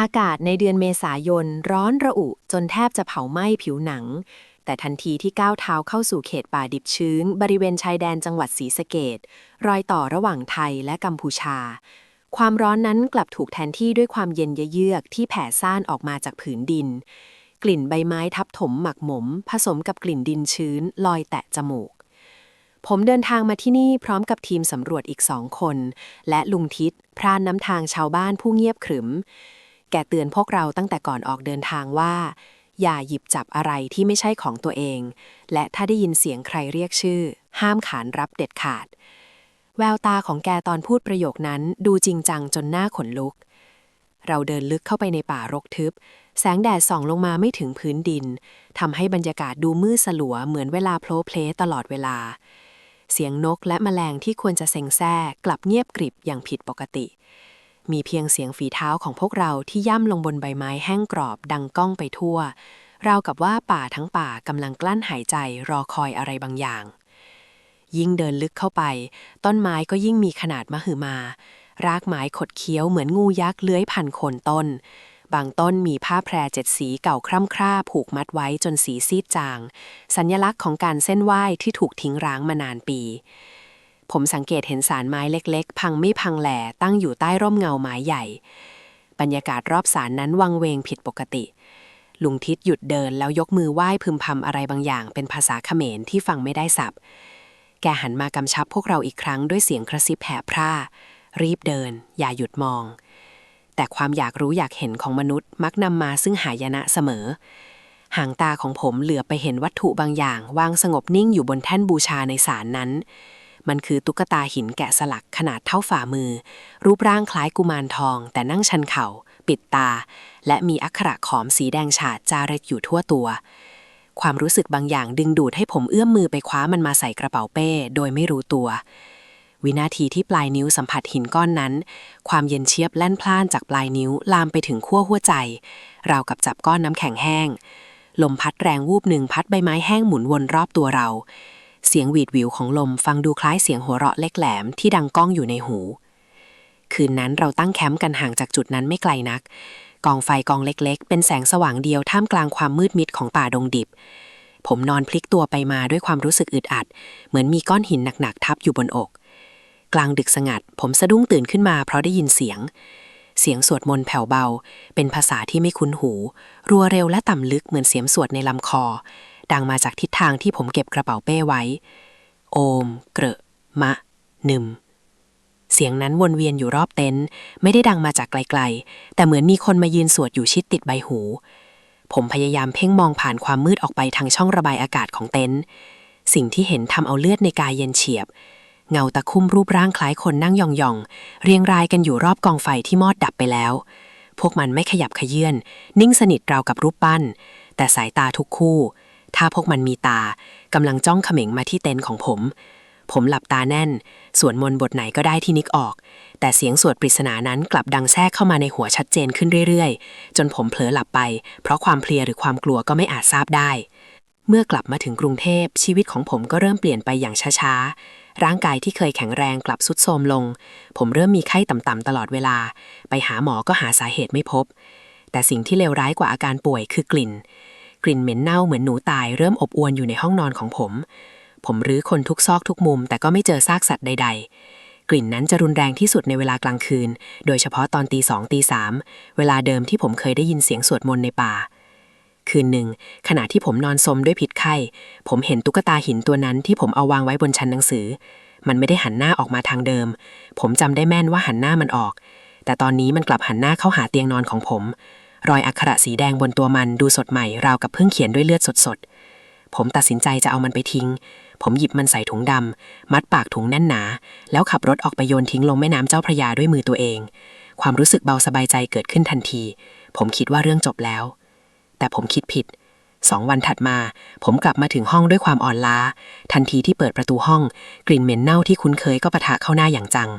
อากาศในเดือนเมษายนร้อนระอุจนแทบจะเผาไหม้ผิวหนัง แต่ทันทีที่ก้าวเท้าเข้าสู่เขตป่าดิบชื้น บริเวณชายแดนจังหวัดศรีสะเกดรอยต่อระหว่างไทยและกัมพูชา ความร้อนนั้นกลับถูกแทนที่ด้วยความเย็นเยือกที่แผ่ซ่านออกมาจากผืนดิน กลิ่นใบไม้ทับถมหมักหมม ผสมกับกลิ่นดินชื้น ลอยแตะจมูกผมเดินทางมาที่นี่พร้อมกับทีมสำรวจอีกสองคน และลุงทิศพรานน้ำทางชาวบ้านผู้เงียบขรึม แกเตือนพวกเราตั้งแต่ก่อนออกเดินทางว่า อย่าหยิบจับอะไรที่ไม่ใช่ของตัวเอง และถ้าได้ยินเสียงใครเรียกชื่อ ห้ามขานรับเด็ดขาด แววตาของแกตอนพูดประโยคนั้นดูจริงจังจนหน้าขนลุก เราเดินลึกเข้าไปในป่ารกทึบ แสงแดดส่องลงมาไม่ถึงพื้นดินทำให้บรรยากาศดูมืดสลัวเหมือนเวลาโพลเพลตลอดเวลา เสียงนกและแมลงที่ควรจะเซ็งแซ่กลับเงียบกริบอย่างผิดปกติ มีเพียงเสียงฝีเท้าของพวกเราที่ย่ำลงบนใบไม้แห้งกรอบดังก้องไปทั่ว ราวกับว่าป่าทั้งป่ากำลังกลั้นหายใจรอคอยอะไรบางอย่าง ยิ่งเดินลึกเข้าไป ต้นไม้ก็ยิ่งมีขนาดมหึมา รากไม้ขดเคี้ยวเหมือนงูยักษ์เลื้อยพันโคนต้น บางต้นมีผ้าแพรเจ็ดสีเก่าคร่ำคร่าผูกมัดไว้จนสีซีดจาง สัญลักษณ์ของการเส้นไหว้ที่ถูกทิ้งร้างมานานปี ผมสังเกตเห็นสารไม้เล็ก ๆ พังไม่พังแหล่ตั้งอยู่ใต้ร่มเงาไม้ใหญ่ บรรยากาศรอบสารนั้นวังเวงผิดปกติ ลุงทิศหยุดเดินแล้วยกมือไหว้พึมพำอะไรบางอย่าง เป็นภาษาเขมรที่ฟังไม่ได้สับ แกหันมากำชับพวกเราอีกครั้งด้วยเสียงกระซิบแผ่พร่า รีบเดิน อย่าหยุดมอง แต่ความอยากรู้อยากเห็นของมนุษย์มักนำมาซึ่งหายนะเสมอหางตาของผมเหลือไปเห็นวัตถุบางอย่าง วางสงบนิ่งอยู่บนแท่นบูชาในศาลนั้น มันคือตุ๊กตาหินแกะสลักขนาดเท่าฝ่ามือ รูปร่างคล้ายกุมารทอง แต่นั่งชันเข่า ปิดตา และมีอักขระขอมสีแดงฉาดจารึกอยู่ทั่วตัว ความรู้สึกบางอย่างดึงดูดให้ผมเอื้อมมือไปคว้ามันมาใส่กระเป๋าเป้ โดยไม่รู้ตัว วินาทีที่ปลายนิ้วสัมผัสหินก้อนนั้น ความเย็นเชียบแล่นพล่านจากปลายนิ้วลามไปถึงขั้วหัวใจ ราวกับจับก้อนน้ำแข็งแห้งลมพัดแรงวูบหนึ่งพัดใบไม้แห้งหมุนวนรอบตัวเรา เสียงหวีดวิวของลมฟังดูคล้ายเสียงหัวเราะเล็กแหลมที่ดังก้องอยู่ในหู คืนนั้นเราตั้งแคมป์กันห่างจากจุดนั้นไม่ไกลนัก กองไฟกองเล็ก ๆ เป็นแสงสว่างเดียวท่ามกลางความมืดมิดของป่าดงดิบ ผมนอนพลิกตัวไปมาด้วยความรู้สึกอึดอัด เหมือนมีก้อนหินหนักๆทับอยู่บนอก กลางดึกสงัด ผมสะดุ้งตื่นขึ้นมาเพราะได้ยินเสียง เสียงสวดมนต์แผ่วเบา เป็นภาษาที่ไม่คุ้นหู รัวเร็วและต่ำลึกเหมือนเสียงสวดในลำคอ ดังมาจากทิศทางที่ผมเก็บกระเป๋าเป้ไว้ โอม เกระมะ นึม เสียงนั้นวนเวียนอยู่รอบเต็นท์ไม่ได้ดังมาจากไกลๆ แต่เหมือนมีคนมายืนสวดอยู่ชิดติดใบหู ผมพยายามเพ่งมองผ่านความมืดออกไปทางช่องระบายอากาศของเต็นท์สิ่งที่เห็นทำเอาเลือดในกายเย็นเฉียบ เงาตะคุ่มรูปร่างคล้ายคนนั่งยองๆ เรียงรายกันอยู่รอบกองไฟที่มอดดับไปแล้ว พวกมันไม่ขยับขยื่นนิ่งสนิทราวกับรูปปั้น แต่สายตาทุกคู่ ถ้าพวกมันมีตากำลังจ้องเขม็งมาที่เต็นท์ของผม ผมหลับตาแน่น สวดมนต์บทไหนก็ได้ที่นึกออก แต่เสียงสวดปริศนานั้นกลับดังแทรกเข้ามาในหัวชัดเจนขึ้นเรื่อยๆ จนผมเผลอหลับไป เพราะความเพลียหรือความกลัวก็ไม่อาจทราบได้ เมื่อกลับมาถึงกรุงเทพชีวิตของผมก็เริ่มเปลี่ยนไปอย่างช้าๆ ร่างกายที่เคยแข็งแรงกลับสุดโทรมลง ผมเริ่มมีไข้ต่ำๆตลอดเวลา ไปหาหมอก็หาสาเหตุไม่พบ แต่สิ่งที่เลวร้ายกว่าอาการป่วยคือกลิ่น กลิ่นเหม็นเน่าเหมือนหนูตายเริ่มอบอวนอยู่ในห้องนอนของผม ผมรื้อคนทุกซอกทุกมุม แต่ก็ไม่เจอซากสัตว์ใด ๆ กลิ่นนั้นจะรุนแรงที่สุดในเวลากลางคืน โดยเฉพาะตอนตีสองตีสามเวลาเดิมที่ผมเคยได้ยินเสียงสวดมนต์ในป่า คืนหนึ่ง ขณะที่ผมนอนสมด้วยพิษไข้ ผมเห็นตุ๊กตาหินตัวนั้นที่ผมเอาวางไว้บนชั้นหนังสือ มันไม่ได้หันหน้าออกมาทางเดิม ผมจำได้แม่นว่าหันหน้ามันออก แต่ตอนนี้มันกลับหันหน้าเข้าหาเตียงนอนของผม รอยอักขระสีแดงบนตัวมันดูสดใหม่ราวกับเพิ่งเขียนด้วยเลือดสดๆ ผมตัดสินใจจะเอามันไปทิ้ง ผมหยิบมันใส่ถุงดำ มัดปากถุงแน่นหนา แล้วขับรถออกไปโยนทิ้งลงแม่น้ำเจ้าพระยาด้วยมือตัวเอง ความรู้สึกเบาสบายใจเกิดขึ้นทันที ผมคิดว่าเรื่องจบแล้ว แต่ผมคิดผิดสองวันถัดมา ผมกลับมาถึงห้องด้วยความอ่อนล้า ทันทีที่เปิดประตูห้อง กลิ่นเหม็นเน่าที่คุ้นเคยก็ปะทะเข้าหน้าอย่างจัง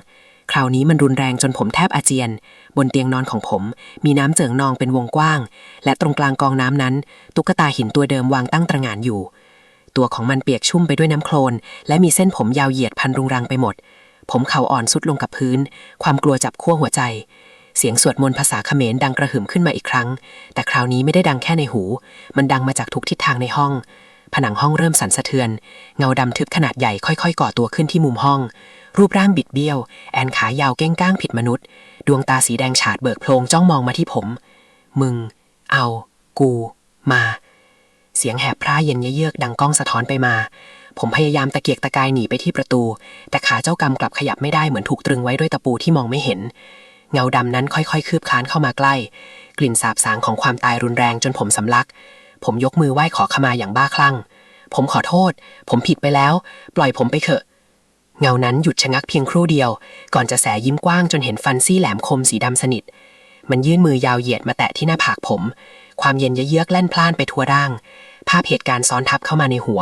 คราวนี้มันรุนแรงจนผมแทบอาเจียน บนเตียงนอนของผม มีน้ำเจิ่งนองเป็นวงกว้าง และตรงกลางกองน้ำนั้น ตุ๊กตาหินตัวเดิมวางตั้งตระหง่านอยู่ ตัวของมันเปียกชุ่มไปด้วยน้ำโคลน และมีเส้นผมยาวเหยียดพันรุงรังไปหมด ผมเข่าอ่อนสุดลงกับพื้น ความกลัวจับขั้วหัวใจ เสียงสวดมนต์ภาษาเขมรดังกระหึ่มขึ้นมาอีกครั้ง แต่คราวนี้ไม่ได้ดังแค่ในหู มันดังมาจากทุกทิศทางในห้อง ผนังห้องเริ่มสั่นสะเทือน เงาดำทึบขนาดใหญ่ค่อยๆ ก่อตัวขึ้นที่มุมห้อง รูปร่างบิดเบี้ยว แอนขายาวเก้งก้างผิดมนุษย์ ดวงตาสีแดงฉาดเบิกโพลงจ้องมองมาที่ผม มึง เอา กู มา เสียงแหบพร่าเย็นเยือกดังก้องสะท้อนไปมา ผมพยายามตะเกียกตะกายหนีไปที่ประตู แต่ขาเจ้ากรรมกลับขยับไม่ได้เหมือนถูกตรึงไว้ด้วยตะปูที่มองไม่เห็น เงาดำนั้นค่อยๆ คืบคลานเข้ามาใกล้ กลิ่นสาบสางของความตายรุนแรงจนผมสำลัก ผมยกมือไหว้ขอขมาอย่างบ้าคลั่งผมขอโทษ ผมผิดไปแล้ว ปล่อยผมไปเถอะ เงานั้นหยุดชะงักเพียงครู่เดียว ก่อนจะแสยิ้มกว้างจนเห็นฟันซี่แหลมคมสีดำสนิท มันยื่นมือยาวเหยียดมาแตะที่หน้าผากผม ความเย็นเยือกแล่นพล่านไปทั่วร่าง ภาพเหตุการณ์ซ้อนทับเข้ามาในหัว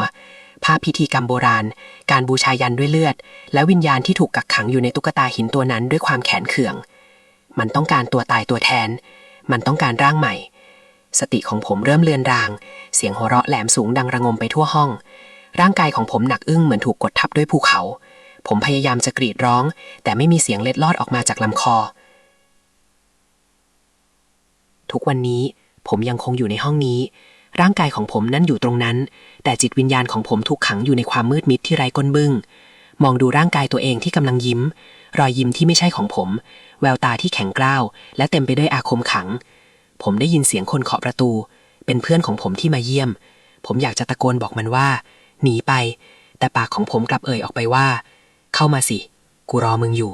ภาพพิธีกรรมโบราณ การบูชายันด้วยเลือด และวิญญาณที่ถูกกักขังอยู่ในตุ๊กตาหินตัวนั้นด้วยความแขนเคือง มันต้องการตัวตายตัวแทน มันต้องการร่างใหม่ สติของผมเริ่มเลือนราง เสียงหัวเราะแหลมสูงดังระงมไปทั่วห้อง ร่างกายของผมหนักอึ้งเหมือนถูกกดทับด้วยภูเขา ผมพยายามจะกรีดร้อง แต่ไม่มีเสียงเล็ดลอดออกมาจากลำคอ ทุกวันนี้ผมยังคงอยู่ในห้องนี้ ร่างกายของผมนั่นอยู่ตรงนั้น แต่จิตวิญญาณของผมถูกขังอยู่ในความมืดมิดที่ไร้ก้นบึ้ง มองดูร่างกายตัวเองที่กำลังยิ้ม รอยยิ้มที่ไม่ใช่ของผม แววตาที่แข็งกร้าว และเต็มไปด้วยอาคมขัง ผมได้ยินเสียงคนเคาะประตู เป็นเพื่อนของผมที่มาเยี่ยม ผมอยากจะตะโกนบอกมันว่า หนีไป แต่ปากของผมกลับเอ่ยออกไปว่า เข้ามาสิ กูรอมึงอยู่